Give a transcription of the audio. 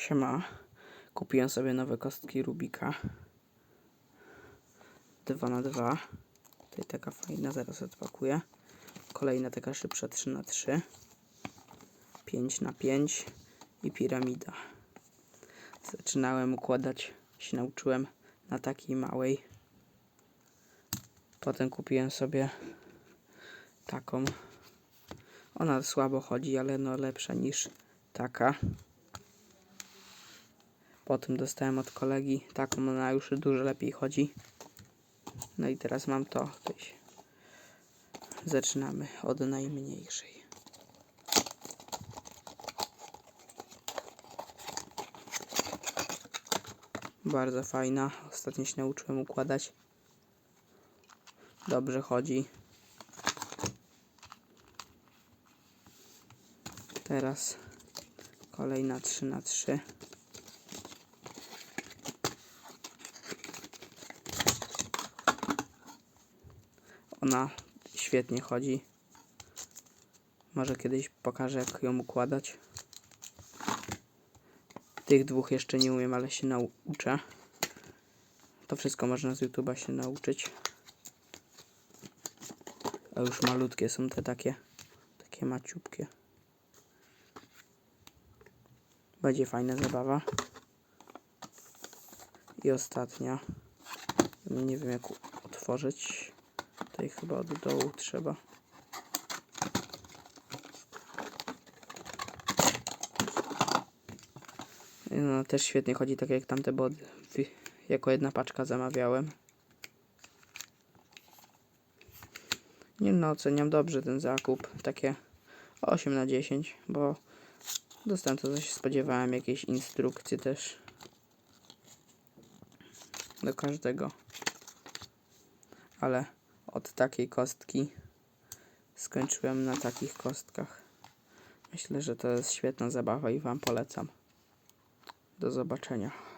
Siema. Kupiłem sobie nowe kostki Rubika. 2 na 2 Tutaj taka fajna, zaraz odpakuję. Kolejna taka szybsza 3 na 3 5 na 5 i piramida. Zaczynałem układać, się nauczyłem na takiej małej. Potem kupiłem sobie taką. Ona słabo chodzi, ale no lepsza niż taka. Potem dostałem od kolegi taką, ona już dużo lepiej chodzi. No i teraz mam to. Się- Zaczynamy od najmniejszej. Bardzo fajna. Ostatnio się nauczyłem układać. Dobrze chodzi. Teraz kolejna 3 na 3 Ona świetnie chodzi. Może kiedyś pokażę, jak ją układać. Tych dwóch jeszcze nie umiem, ale się nauczę. To wszystko można z YouTube'a się nauczyć. A już malutkie są te takie, takie maciupkie. Będzie fajna zabawa. I ostatnia. Nie wiem jak otworzyć. Tutaj chyba od dołu trzeba. No też świetnie chodzi, tak jak tamte, bo jako jedna paczka zamawiałem. Nie no, oceniam dobrze ten zakup. Takie 8 na 10, bo dostałem to, co się spodziewałem. Jakieś instrukcje też. Do każdego. Ale od takiej kostki skończyłem na takich kostkach. Myślę, że to jest świetna zabawa i Wam polecam. Do zobaczenia.